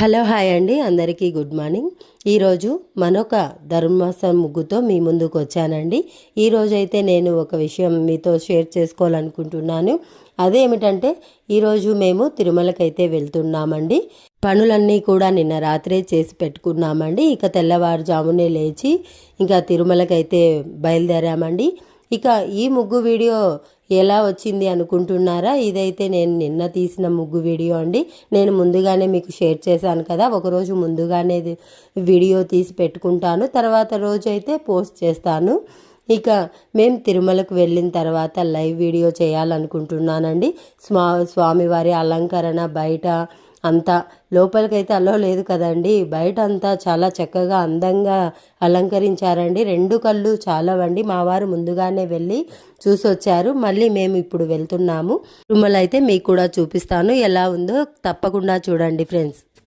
Hello hi అండి అందరికీ good morning. ఈరోజు మరొక ధర్మాసన ముగ్గుతో మీ ముందుకు వచ్చానండి. ఈరోజు అయితే నేను ఒక విషయం మీతో షేర్ చేసుకోవాలనుకుంటున్నాను. అదేమిటంటే ఈరోజు మేము తిరుమలకైతే వెళ్తున్నామండి. పనులన్నీ కూడా నిన్న రాత్రే చేసి పెట్టుకున్నామండి. ఇక తెల్లవారుజామునే లేచి ఇంకా తిరుమలకైతే బయలుదేరామండి. ఇక ఈ ముగ్గు వీడియో ఎలా వచ్చింది అనుకుంటున్నారా? ఇదైతే నేను నిన్న తీసిన ముగ్గు వీడియో అండి. నేను ముందుగానే మీకు షేర్ చేశాను కదా ఒకరోజు ముందుగానే వీడియో తీసి పెట్టుకుంటాను. తర్వాత రోజు అయితే పోస్ట్ చేస్తాను. ఇక మేము తిరుమలకు వెళ్ళిన తర్వాత లైవ్ వీడియో చేయాలనుకుంటున్నానండి. స్వా స్వామివారి అలంకరణ బయట అంతా. లోపలికైతే అలో లేదు కదండి. బయట అంతా చాలా చక్కగా అందంగా అలంకరించారండి. రెండు కళ్ళు చాలావండి. మా వారు ముందుగానే వెళ్ళి చూసొచ్చారు. మళ్ళీ మేము ఇప్పుడు వెళ్తున్నాము. తిరుమల అయితే మీకు కూడా చూపిస్తాను. ఎలా ఉందో తప్పకుండా చూడండి ఫ్రెండ్స్.